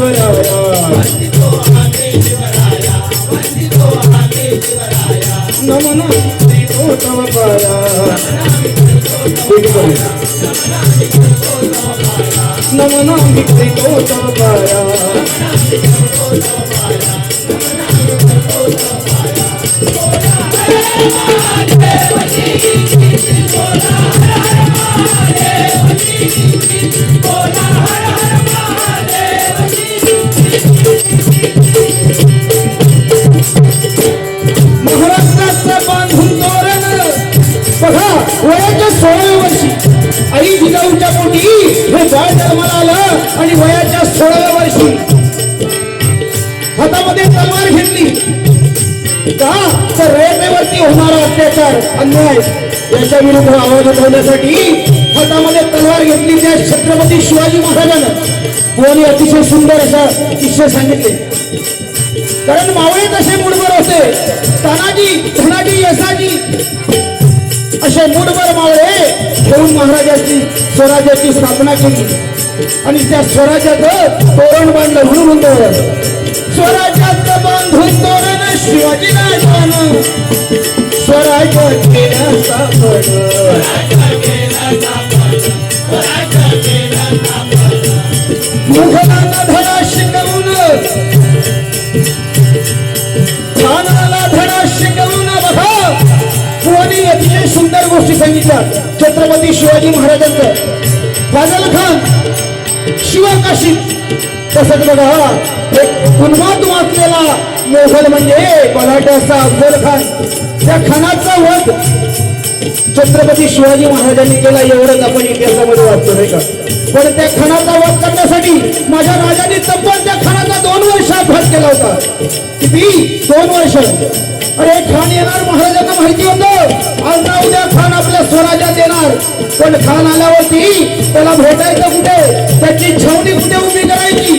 आम्ही शिवराया नमन देतो बाळ जन्माला आलं आणि वयाच्या सोळाव्या वर्षी हातामध्ये तलवार घेतली. का? तर रेल्वेवरती होणारा अत्याचार अन्याय याच्या विरुद्ध आवाज उठवण्यासाठी हातामध्ये तलवार घेतली त्या छत्रपती शिवाजी महाराजांना. कोणी अतिशय सुंदर असा किस्से सांगितले. कारण मावळे तसे मुडबर होते. तानाजी धनाजी यसाजी असे मुठभर मावळे घेऊन महाराजाची स्वराज्याची स्थापना केली. आणि त्या स्वराज्याचं तोरण बांधलं म्हणून म्हणतो स्वराज्याचं बांधून तोरण शिवाजी राजानं स्वराज केलं स्थापन मुघलांना गोष्टी सांगितल्या. छत्रपती शिवाजी महाराजांचं. फाजल खान शिवाकाशी तसंच बघा एक उन्माद वाचलेला मोघल म्हणजे बलाट्याचा अफजल खान. त्या खानाचा वध छत्रपती शिवाजी महाराजांनी केला एवढंच आपण इतिहासामध्ये वाचतो नाही का? पण त्या खानाचा वध करण्यासाठी माझ्या राजाने तब्बल त्या खानाचा दोन वर्ष अभ्यास केला होता. किती? दोन वर्ष. अरे खान येणार महाराजांना माहिती होतं. आज ना उद्या खान आपल्या स्वराज्यात येणार. पण खान आल्यावरती त्याला भेटायचं कुठे? त्याची छावणी कुठे उभी करायची?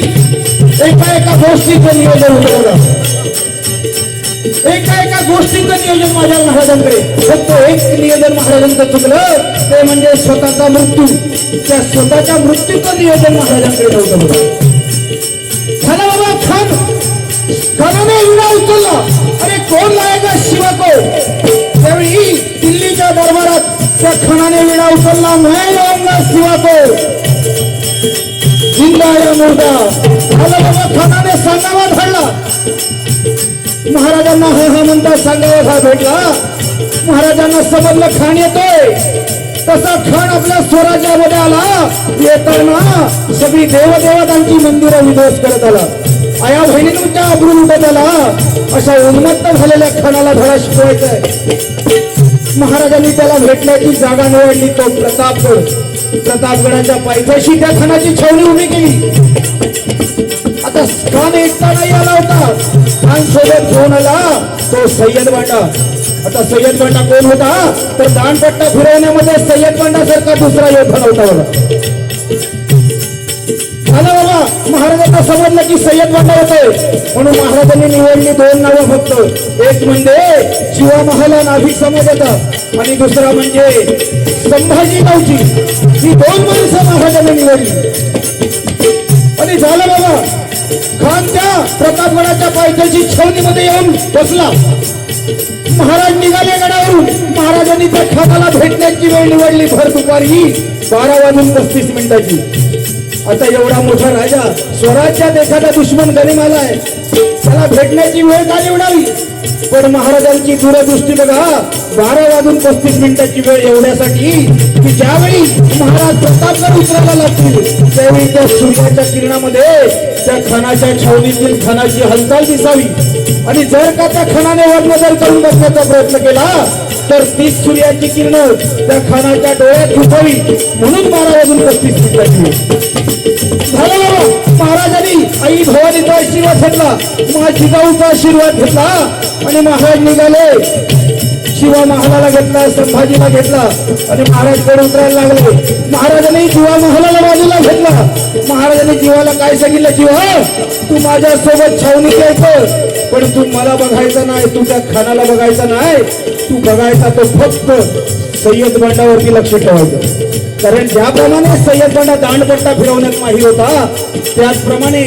एका एका गोष्टीचं नियोजन होतं एका एका गोष्टीचं नियोजन माझ्या महाराजांकडे. फक्त एक नियोजन महाराजांचं चुकलं. ते म्हणजे स्वतःचा मृत्यू. त्या स्वतःच्या मृत्यूचं नियोजन महाराजांकडे नव्हतं झालं बाबा खान. खानाने विडा उचलला. अरे कोण लायका शिवा को त्यावेळी दिल्लीच्या दरबारात त्या खानाने विडा उचलला. नाही लाऊंगा शिवा को जिंदा मुर्दा. झालं बाबा खानाने सांगावा धाडला महाराजांना हा हा म्हणता सांगावा हा भेटला. महाराजांना समजलं खाण येतोय. तसा खाण आपल्या स्वराज्यामध्ये आला. येताना सगळी देवदेवतांची मंदिरं विध्वस्त करत आला. आया बहिणींच्या अब्रून उभं आला अशा उन्मत्त झालेल्या खानाला धडा शिकवायचा महाराजांनी त्याला भेटण्याची जागा निवडली तो प्रतापगड. प्रतापगडाच्या पायथ्याशी त्या खानाची छावणी उभी केली. आता खान एकटा नाही आला होता खान सोबत घेऊन आला तो सय्यद बांडा आता सय्यद बांडा कोण होता? तर दानपट्टा फिरवण्यामध्ये सय्यद बांडा सारखा दुसरा योद्धा नव्हता महाराजांना समजलं की सय्यद बांडा होतोय. म्हणून महाराजांनी निवडली दोन नावं फक्त. एक म्हणजे शिवा महाला नाभिक समाजाचा आणि दुसरा म्हणजे संभाजी गावची ही दोन माणसं महाराजांनी निवडली. आणि झालं बाबा खान त्या प्रतापगडाच्या पायथ्याची छावणीमध्ये येऊन बसला. महाराज निघाले गडावरून. महाराजांनी त्या खानाला भेटण्याची वेळ निवडली. भर दुपारी बारा वाजून पस्तीस मिनिटाची. आता एवढा मोठा राजा स्वराज्यात एखादा दुश्मन गरीम आलाय त्याला भेटण्याची वेळ का निवडावी पण महाराजांची दूरदृष्टी बघा बारा वाजून पस्तीस मिनिटाची वेळ एवढ्यासाठी की ज्यावेळी महाराज प्रतापगड उतरायला लागतील त्यावेळी त्या सूर्याच्या किरणामध्ये त्या खणाच्या छावणीतील खणाची हालचाल दिसावी. आणि जर का त्या खानाने वडनजर करून बसण्याचा प्रयत्न केला तर तीच सूर्याची किरण त्या खानाच्या डोळ्यात घुसावी म्हणून बारा वाजून पस्तीस मिनिटाची झालं बाबा महाराजांनी आई भवानीचा आशीर्वाद घेतला. माझी जाऊचा आशीर्वाद घेतला. आणि महाराज निघाले. शिवा महालाला घेतला संभाजीला घेतला आणि महाराजकडे उतरायला लागले. महाराजांनी जीवा महालाला बाजूला घेतला. महाराजांनी जीवाला काय सांगितलं? जीवा तू माझ्या सोबत छावणी घ्यायचं पण तू मला बघायचं नाही तुझ्या खानाला बघायचं नाही. तू बघायचा तो फक्त सय्यद बंडावरती लक्ष ठेवायचं. कारण ज्याप्रमाणे सय्यद बंडा दांडपट्टा फिरवण्यात माहीर होता त्याचप्रमाणे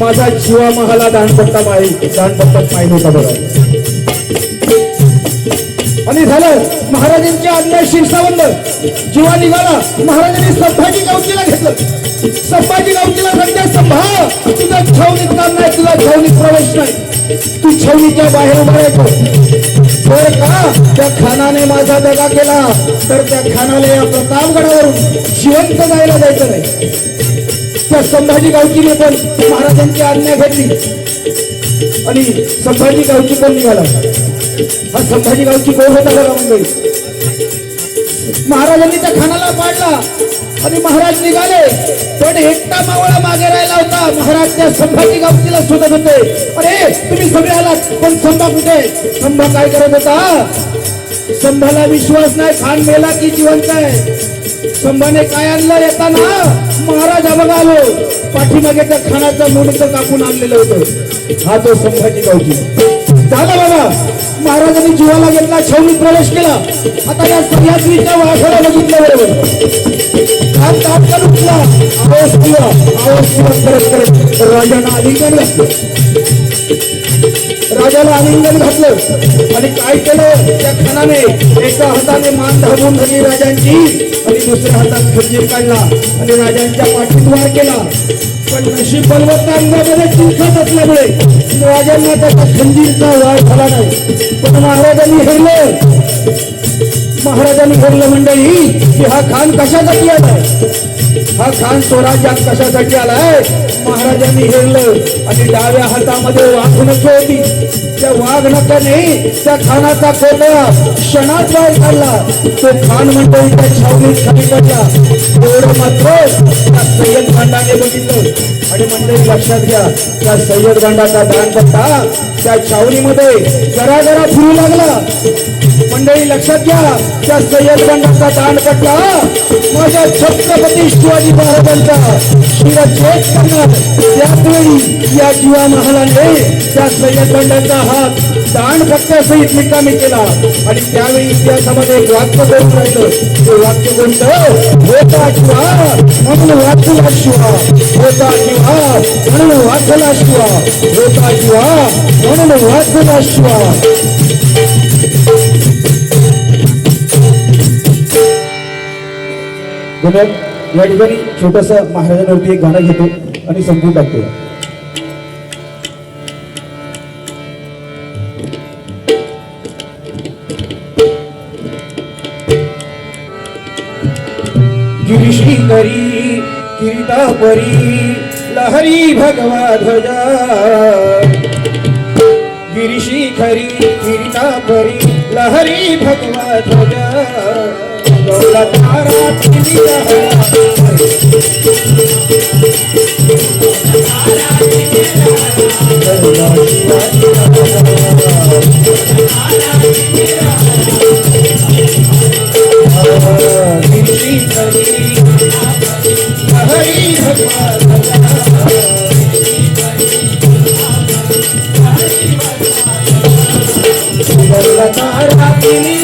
माझा जीवा महाला दांडपट्टा माहीत दांडपट्टात माहीत होता बघा. आणि झालं. महाराजांच्या आज्ञा शिरसावंद जीवा निघाला महाराजांनी संभाजी गावकीला घेतलं. संभाजी गावकीला सांगते संभा तुझा छावणीत काम नाही तुझा छावणीत प्रवेश नाही. तू छावणीच्या बाहेर उभा बर तर का? त्या खानाने माझा दगा केला. तर त्या खानाला या प्रतापगडावरून जिवंत जायला जायचं नाही. त्या संभाजी गावकीने पण महाराजांची आज्ञा घेतली. आणि संभाजी गावची पण निघाला. हा संभाजी गावची कोण होता बघा मंडळी महाराजांनी त्या खानाला पाडला आणि महाराज निघाले. पण एकटा मावळा मागे राहिला होता. महाराज त्या संभाजी गावतीला शोधत होते. अरे तुम्ही सगळे आलात पण संभा कुठे संभा काय करत होता? संभाला विश्वास नाही खान मेला की जिवंत आहे. संभाने काय आणलं येताना? महाराज बघा आलो. पाठीमागे त्या खानाचं मुंडकं कापून आणलेलं होतं. हा तो संभाजी गावची. झालं बाबा. महाराजांनी जीवाला घेतला छावणीत प्रवेश केला. आता या सह्याद्रीच्या वाघाला बघितलं बरोबर. खान तात्काळ उठला. आवाज किंवा आवाज किंवा करत करत राजाला आलिंगन घातलं. राजाला आलिंगन घातलं. आणि काय केलं? त्या खानाने एका हाताने मान धावून धरली राजांची आणि दुसऱ्या हातात खंजीर काढला. आणि राजांच्या पाठीत वार केला. पण नशीब बलवत्ता अंगामध्ये चिंखत असल्यामुळे राजांना त्याचा खंजीरचा वाढ झाला नाही. पण महाराजांनी हेरलं. महाराजांनी हरलं मंडळी की हा खान कशासाठी आलाय? हा खान स्वराज्यात कशासाठी आलाय? महाराजांनी हेरलं आणि डाव्या हातामध्ये वाघनख होती. त्या वाघनखाने त्या खानाचा कोपरा क्षणात बाहेर काढला तो खान मंडळी त्या छावणीत खाली पडला एवढं मात्र त्या सय्यद भांडाने बघितलं. आणि मंडळी लक्षात घ्या त्या सय्यद भांडाचा पत्ता त्या छावणीमध्ये जरा जरा फिरू लागला. मंडळी लक्षात घ्या. त्या सय्यद बंडाचा दांडपट्टा माझ्या छत्रपती शिवाजी महाराजांचा शिरच्छेद करणार. त्याचवेळी या जीवा महालाने त्या सय्यद बंडाचा हात दांडपट्ट्यासहित निकामी केला. आणि त्यावेळी इतिहासामध्ये एक वाक्य बोलून राहिलं. ते वाक्य कोणतं? होता शिवा म्हणून वाचला शिवा. होता शिवा म्हणून वाचला शिवा. होता शिवा म्हणून वाचला शिवा. धन्यवाद. या ठिकाणी छोटस महाराजांवरती एक गाणं घेतो आणि संपून टाकतो. गिरीशी करी किरीटापरी लहरी भगवा ध्वजा. गिरीशी खरी किरीटापरी लहरी भगवा ध्वजा. गौला तारा तारा तिली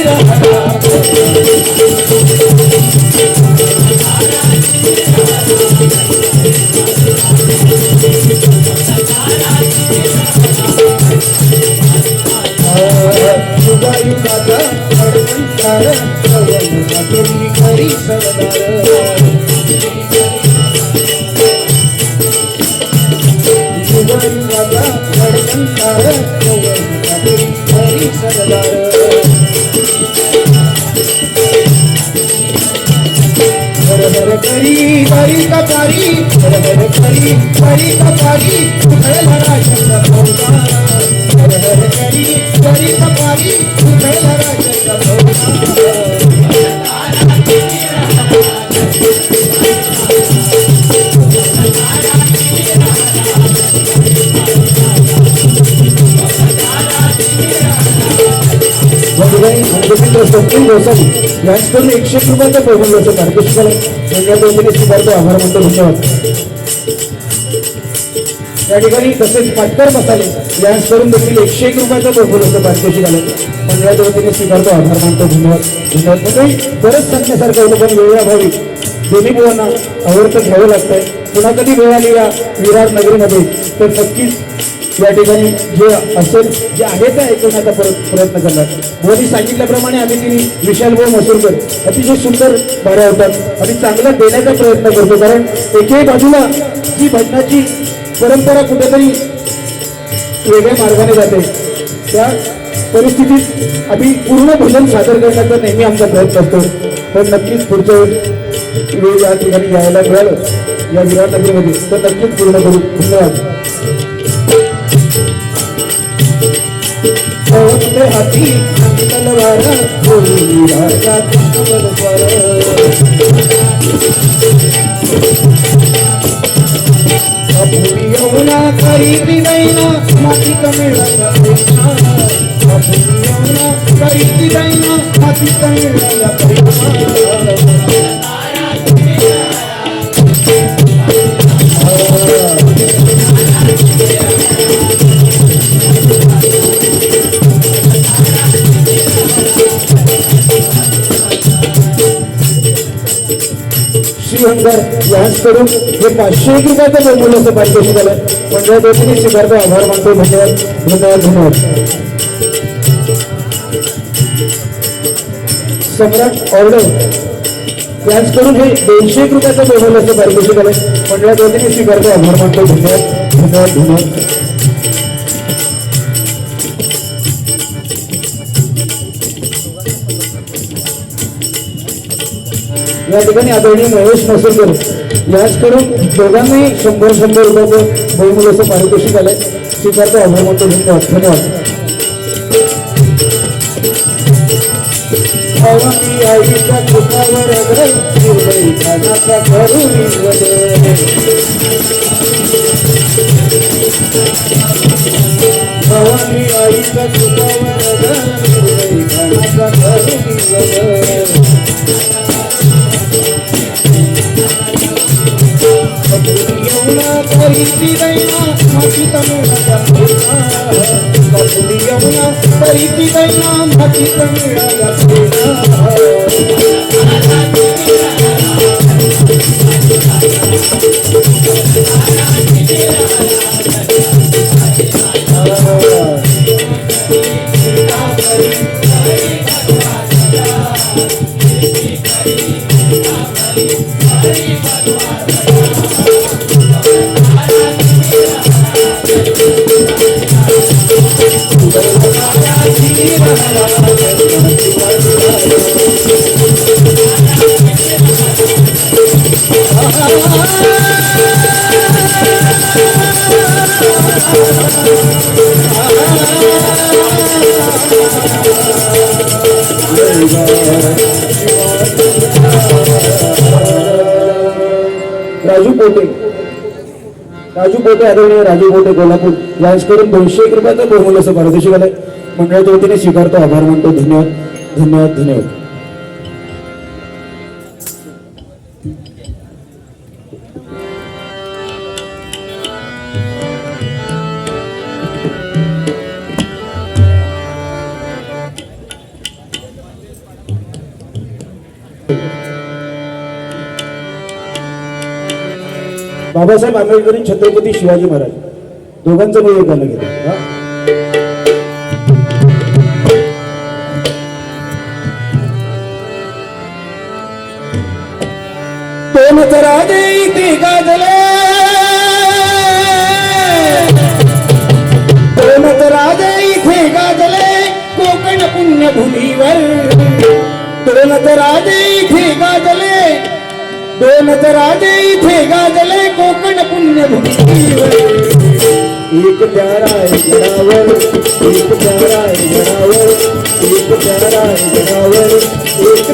ठिकाणी गोविंद्र स्वप्नील गोसावी यांच्याकडून एकशे एक रुपयाचं प्रबंध होतं मार्गदर्शकाला मंडळाच्या वतीने स्वीकारतो आभार म्हणतो धन्यवाद या ठिकाणी तसेच पाटकर मसाले यांच्याकडून देखील एकशे एक रुपयाचा प्रबंध होतं मार्गदर्शक आलं मंडळाच्या वतीने स्वीकारतो आभार मानतो धन्यवाद. धन्यवाद. म्हणजे मंडळी परत सांगण्यासारखं होतं पण वेळाभावी दोन्ही मुलांना आवडतं घ्यावं लागतंय. पुन्हा कधी वेळ आली या विरार नगरीमध्ये तर नक्कीच या ठिकाणी जे असेल जे आहे ते ऐकवण्याचा प्रयत्न करणार. मोदी सांगितल्याप्रमाणे आम्ही तिने विशाल भाऊ मसूरकर अतिशय सुंदर भाऱ्या होतात. आणि चांगला देण्याचा प्रयत्न करतो. कारण एकही बाजूला जी भजनाची परंपरा कुठेतरी वेगळ्या मार्गाने जाते. त्या परिस्थितीत आम्ही पूर्ण भजन सादर करण्याचा नेहमी आमचा प्रयत्न असतो. तर नक्कीच पुढच्या वेळी या ठिकाणी यायला मिळालं. या विराट तर नक्कीच पूर्ण करू. धन्यवाद. हाती तलवार बोली राजा कृष्ण बलवार यमुना करी दैना माती कमिळाला प्रेमा यमुना करीती दैना माती श्रीहंकर यांकडून हे पाचशे एक रुपयाचं बोलवलं पाचशे झालं मंडळ देखील स्वीकारतो आभार मानतो धन्यवाद धन्यवाद धन्यवाद. सम्राट ऑर्डर यांच्याकडून हे दोनशे एक रुपयाचं बोलवलं पारितोषिक आलं मंडळात वतीने स्वीकारतो आभार मानतो धन्यवाद धन्यवाद धन्यवाद. या ठिकाणी आदरणीय महेश मसूरकर याचकडून दोघांनाही शंभर शंभर रुपयाचं बहुमूल्याचं पारितोषिक आलंय. स्वीकारतो आभार मानतो. धन्यवाद. धन्यवाद. भवानी आईच्या यमुना परिती दैना माती तमिळाला प्रेमा कपुली यमुना परिती दैना माती तमिळाला राजू पोटे. राजू पोटे आदरणीय राजू पोटे कोल्हापूर. यांच्याकडून दोनशे एक रुपयाचं बहुमूल्याचं पारितोषिक आलंय. मंडळाच्या वतीने स्वीकारतो आभार मानतो. धन्यवाद. धन्यवाद. धन्यवाद. बाबासाहेब आंबेडकर छत्रपती शिवाजी महाराज. दोघांचं मी एक गाणं घेतो हा? दोन राजे इथे गाजले. दोन राजे इथे गाजले कोकण पुण्यभूमीवर. दोन राजे इथे गाजले दोन राजे इथे गाजले कोकण पुण्यभूमीवर. एक प्यारा आहे एक प्यारा आहे एक प्यारा एक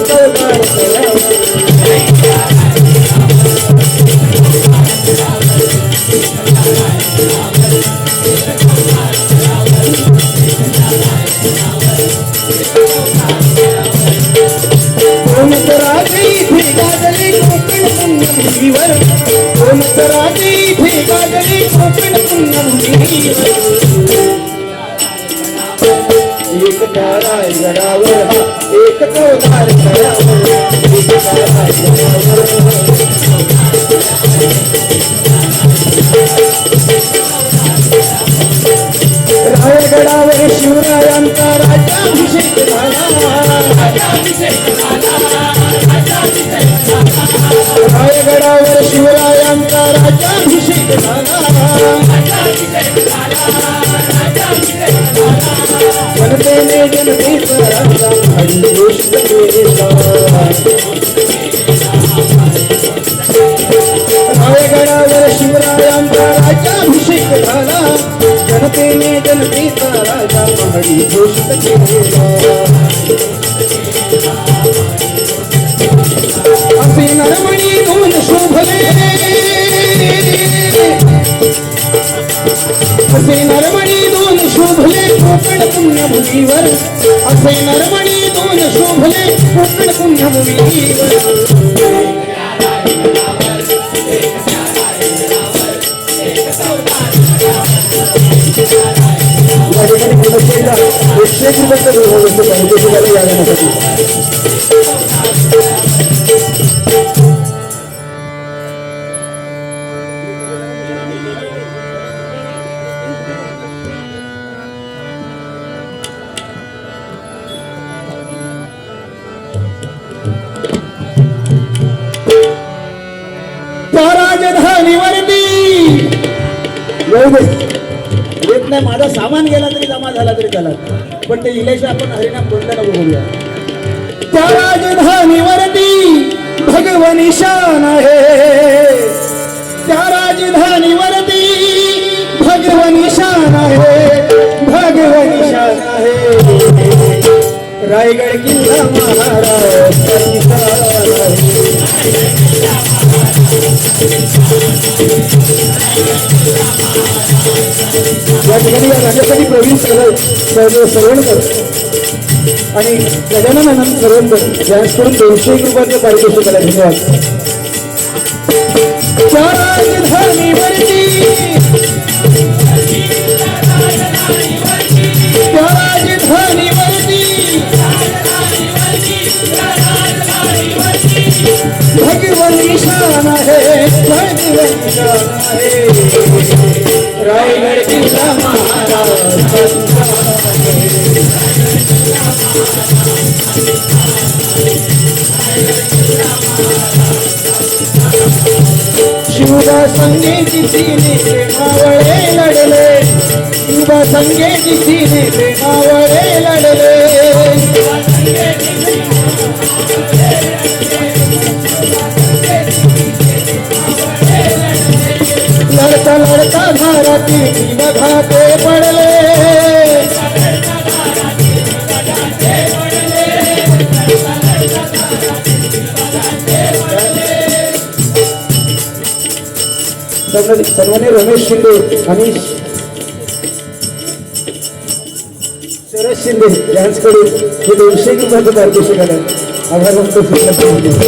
रायगडावर शिवरायांचा राज्याभिषेक झाला. रायगडावर शिवराय いいね。झाला पण ते इलेशिवाय आपण हरिनाम कोणत्या नको बोलूया त्या राजधानीवरती भगवनी शान आहे. त्या राजधानीवरती भगवनी शान आहे. भगवनी शान आहे. रायगड किल्ला महाराज या ठिकाणी या राज्यासाठी प्रवीण सरळ सरवणकर आणि गजानन सरवणकर यांच्याकडून दोनशे एक रुपयाचे पारितोषिक आला धन्यवाद. त्या निशान आहे भगवती शान आहे रायगड किल्ला शिवबा संगेची सीने प्रेमावळे लढले शिवबा संगे सीने प्रेमावळे लढले लढता लढता धारातील घाते पडले. सर्वांनी रमेश शिंदे आणि शिंदे यांच्याकडे हे दोनशे रुपयाचं पारितोषिक आलं आभार मानतो श्रीमंत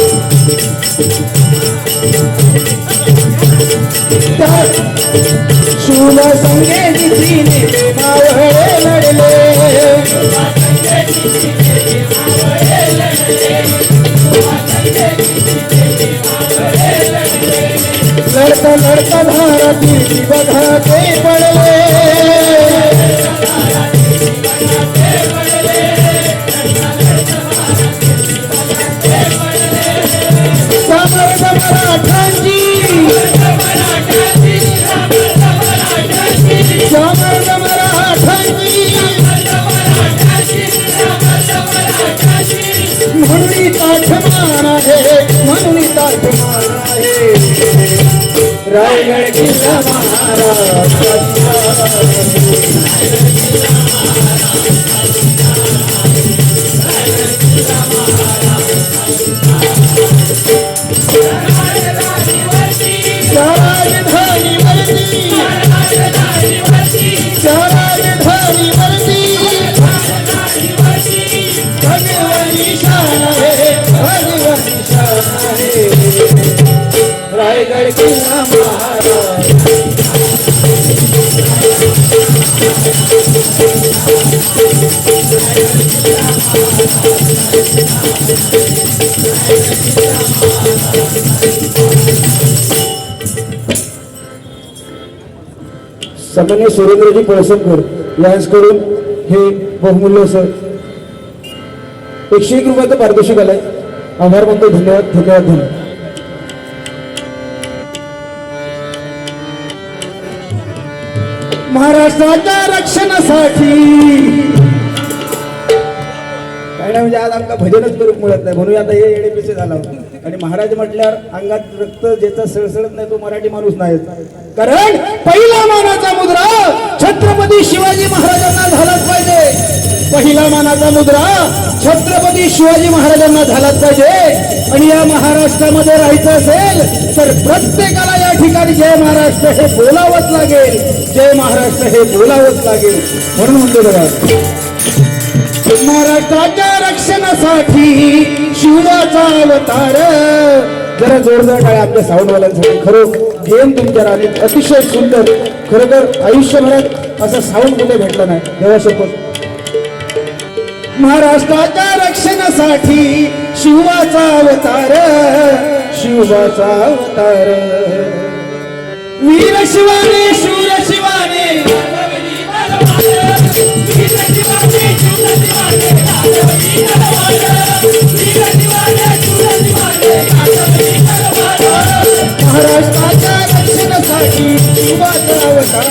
शिवला संगे जिथीने मावळे लढले. लढता लढता बघा ते पडले. रायगड किल्ला सन्मान्य सुरेंद्रजी पळसणकर यांच्याकडून हे बहुमूल्य असं एकशे एक रुपयाचं पारितोषिक आलंय. आभार मानतो धन्यवाद धन्यवाद धन्यवाद. महाराष्ट्राच्या रक्षणासाठी. काय नाही म्हणजे आज आमका भजनच करूक मिळत नाही. म्हणून आता हे एडीपीसी झाला होता. आणि महाराज म्हटल्यावर अंगात रक्त ज्याचा सळसळत नाही तो मराठी माणूस नाही. कारण पहिला मानाचा मुद्रा छत्रपती शिवाजी महाराजांना झालाच पाहिजे. पहिला मानाचा मुद्रा छत्रपती शिवाजी महाराजांना झालाच पाहिजे. आणि या महाराष्ट्रामध्ये राहायचं असेल तर प्रत्येकाला या ठिकाणी जय महाराष्ट्र हे बोलावंच लागेल. जय महाराष्ट्र हे बोलावंच लागेल. म्हणून म्हणतो बघा महाराष्ट्राच्या रक्षणासाठी शिवाचा अवतार. जरा जोरदार काय आपल्या साऊंडवाल्यांसाठी खरं गेम तुमच्या राणी अतिशय सुंदर. खरोखर आयुष्यभरात असा साऊंड कुठे भेटला नाही. देवा शपथ महाराष्ट्राच्या रक्षणासाठी शिवाचा अवतार. शिवाचा अवतार. वीर शिवाने शूर शिवाने महाराष्ट्राच्या रक्षणासाठी शिवाचा अवतार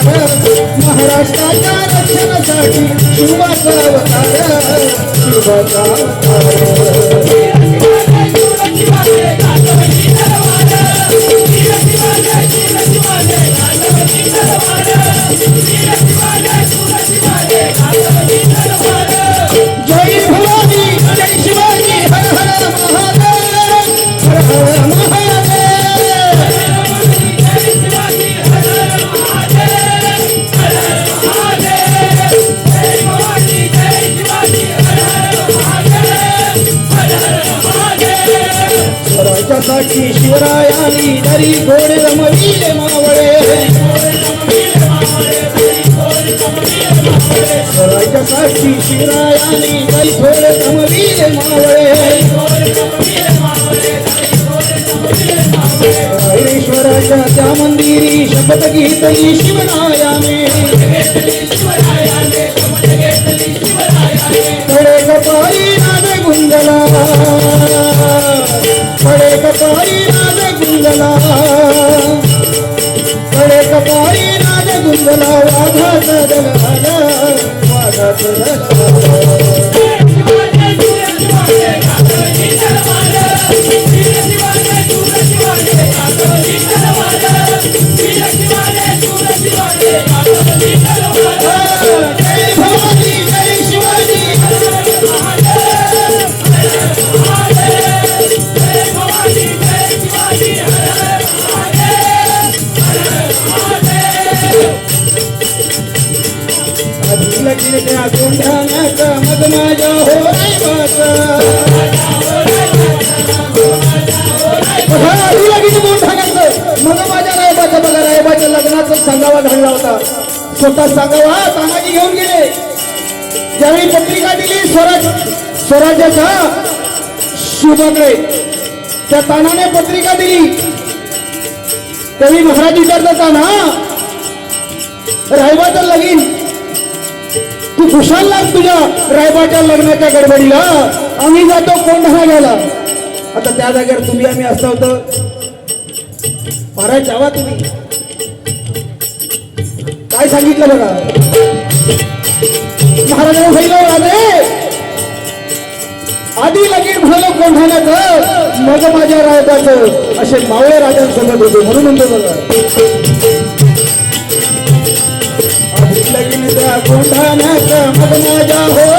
महाराष्ट्राच्या रक्षणासाठी शिवाचा अवतार शिवाचा अवतार कडे त्यावेळी पत्रिका दिली स्वराज स्वराज्याच्या शुभाकडे त्या तानाने पत्रिका दिली. त्यावेळी महाराज विचारतात ताना तर लगीन. तू खुशाल लाग तुझ्या रायबाच्या लग्नाच्या गडबडीला? आम्ही जातो कोंढा घ्यायला आता त्या जागेवर तुम्ही आम्ही असं होतं महाराज जावा तुम्ही. काय सांगितलं बघा? महाराजांनी सांगितलं राजे. आधी लगीन झालं कोंढाण्याचं मग माझ्या रायबाचं असे मावळे राजांसोबत होते म्हणून म्हणतो बघा. लगीन त्या कोंढाण्याचं मग माझ्या हो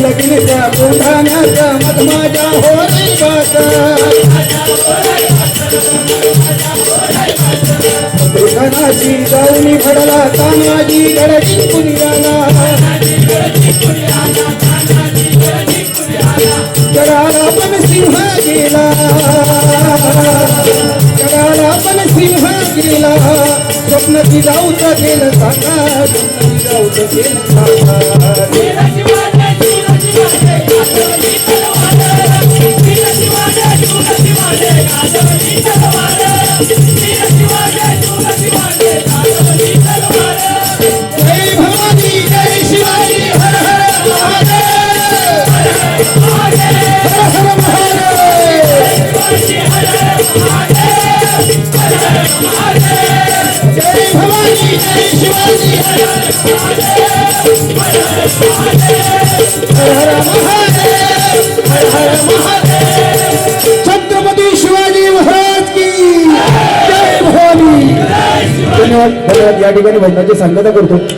लगीन त्या कोंढाण्याचं मग माझ्या हो कानाची जाऊनी भडला तानाजी गडजी पुण्याला गेला गडाला पण सिंह गेला स्वप्नची जाऊच गेल साकार जाऊच गेल साकार छत्रपती शिवाजी महाराज की धन्यवाद धन्यवाद. या ठिकाणी भजनाची सांगता करतो.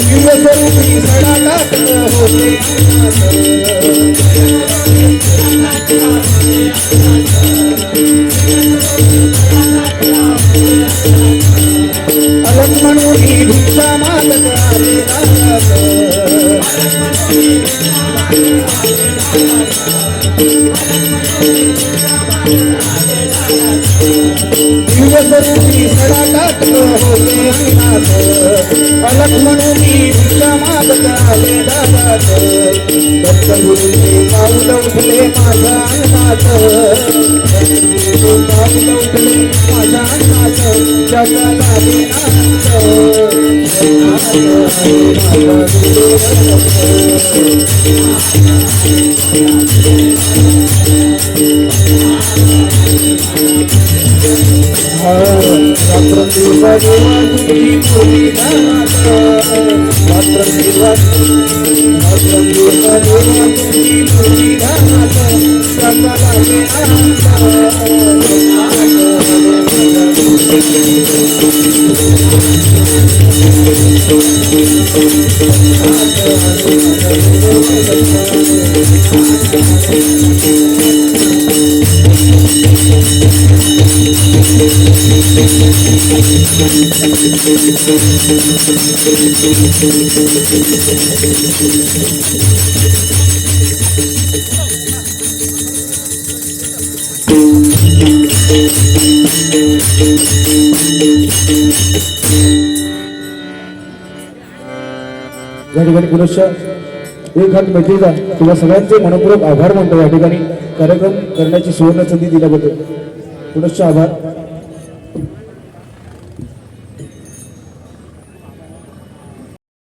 दिवसरूपी सडा टाकला होते अलग म्हणून भिक्षा मागत आले रागात. सडा होते अंगणात अलग म्हणून भिक्षा मागत आले दादात दत्तगुरूंचे पाऊल उठले माझ्या अंगणात पाऊल उठले माझ्या जगा लागे माझ्या गुरुदेव देवा तुझी मुली गानात रात्रंदिवसा रात्रंदिवसा देवा तुझी मुली गानात जगा लागे या ठिकाणी पुनश्च एक हात मैत्रीचा तुला सगळ्यांचे मनपूर्वक आभार मानतो. या ठिकाणी कार्यक्रम करण्याची सुवर्ण संधी दिल्याबद्दल पुनश्च आभार.